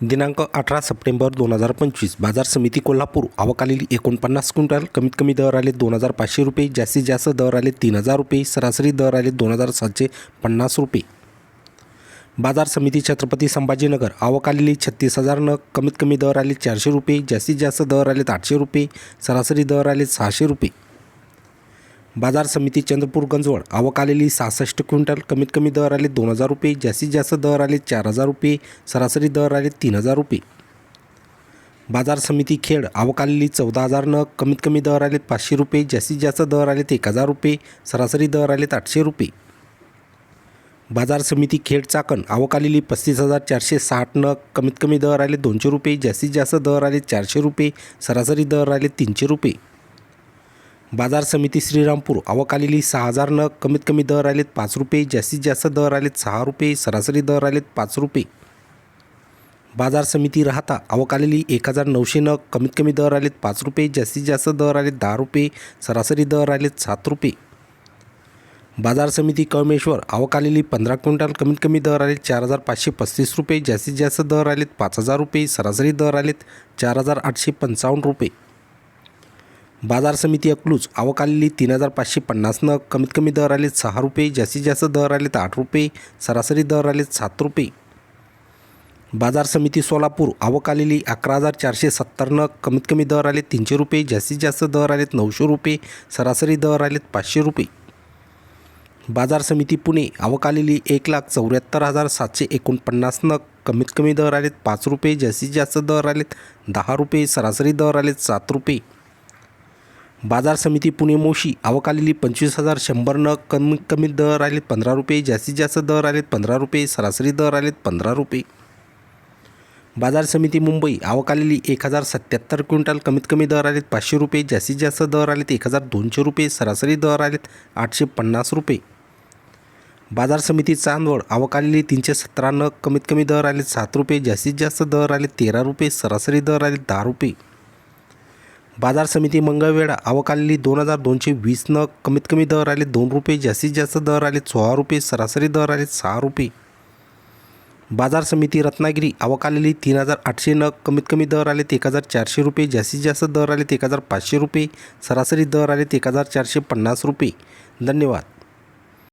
दिनांक अठरा सप्टेंबर दोन हजार पंचवीस बाजार समिती कोल्हापूर आवक आलेली एकोणपन्नास क्विंटल कमीत कमी दर आले दोन हजार पाचशे रुपये जास्तीत जास्त दर आले तीन हजार रुपये सरासरी दर आले दोन हजार सातशे पन्नास रुपये. बाजार समिती छत्रपती संभाजीनगर आवक आलेली छत्तीस हजार नग कमीत कमी दर आले चारशे रुपये जास्तीत जास्त दर आले आठशे रुपये सरासरी दर आले सहाशे रुपये. बाजार समिती चंद्रपूर गंजवळ. आवक आलेली सहासष्ट क्विंटल कमीत कमी दर आले दोन हजार रुपये जास्तीत जास्त दर आले चार हजार रुपये सरासरी दर आले तीन हजार रुपये. बाजार समिती खेड आवक आलेली चौदा हजार नग कमीत कमी दर आलेत पाचशे रुपये जास्तीत जास्त दर आलेत एक हजार रुपये सरासरी दर आलेत आठशे रुपये. बाजार समिती खेड चाकण आवक आलेली पस्तीस हजार चारशे साठ नग कमीत कमी दर आले दोनशे रुपये जास्तीत जास्त दर आले चारशे रुपये सरासरी दर आले तीनशे रुपये. बाजार समिती श्रीरामपूर आवक आलेली सहा हजार नग कमीत कमी दर आलेत पाच रुपये जास्तीत जास्त दर आलेत सहा रुपये सरासरी दर आलेत पाच रुपये. बाजार समिती राहता आवक आलेली एक हजार नऊशे नग कमीत कमी दर आलेत पाच रुपये जास्तीत जास्त दर आलेत दहा रुपये सरासरी दर आलेत सात रुपये. बाजार समिती कळमेश्वर आवक आलेली पंधरा क्विंटल कमीत कमी दर आलेत चार हजार पाचशे पस्तीस रुपये जास्तीत जास्त दर आलेत पाच हजार रुपये सरासरी दर आलेत चार हजार आठशे पंचावन्न रुपये. बाजार समिती अकलूज आवक आलेली तीन हजार पाचशे पन्नास नग कमीत कमी दर आलेत सहा रुपये जास्तीत जास्त दर आलेत आठ रुपये सरासरी दर आलेत सात रुपये. बाजार समिती सोलापूर आवक आलेली अकरा हजार चारशे सत्तर नग कमीत कमी दर आले तीनशे रुपये जास्तीत जास्त दर आलेत नऊशे रुपये सरासरी दर आलेत पाचशे रुपये. बाजार समिती पुणे आवक आलेली एक लाख चौऱ्याहत्तर हजार सातशे एकोणपन्नास नग कमीत कमी दर आलेत पाच रुपये जास्तीत जास्त दर आलेत दहा रुपये सरासरी दर आलेत सात रुपये. बाजार समिती पुणे मोशी आवक आलेली पंचवीस हजार शंभर नग कमीत कमी दर आलेत पंधरा रुपये जास्तीत जास्त दर आलेत पंधरा रुपये सरासरी दर आलेत पंधरा रुपये. बाजार समिती मुंबई आवक आलेली एक हजार सत्याहत्तर क्विंटल कमीत कमी दर आलेत पाचशे रुपये जास्तीत जास्त दर आलेत एक हजार दोनशे रुपये सरासरी दर आलेत आठशे पन्नास रुपये. बाजार समिती चांदवड आवक आलेली तीनशे सतरा नग कमीत कमी दर आलेत सात रुपये जास्तीत जास्त दर आले तेरा रुपये सरासरी दर आले दहा रुपये. बाजार समिती मंगळवेढा आवक दोन हजार दोनशे वीस नग कमीत कमी दर आले दोन रुपये जास्तीत जास्त दर आले सोळा रुपये सरासरी दर आले सहा रुपये. बाजार समिती रत्नागिरी आवक तीन हजार आठशे नग कमीत कमी दर आलेत एक हजार चारशे रुपये जास्तीत जास्त दर आलेत एक हजार पाचशे रुपये सरासरी दर आलेत एक हजार चारशे पन्नास रुपये. धन्यवाद.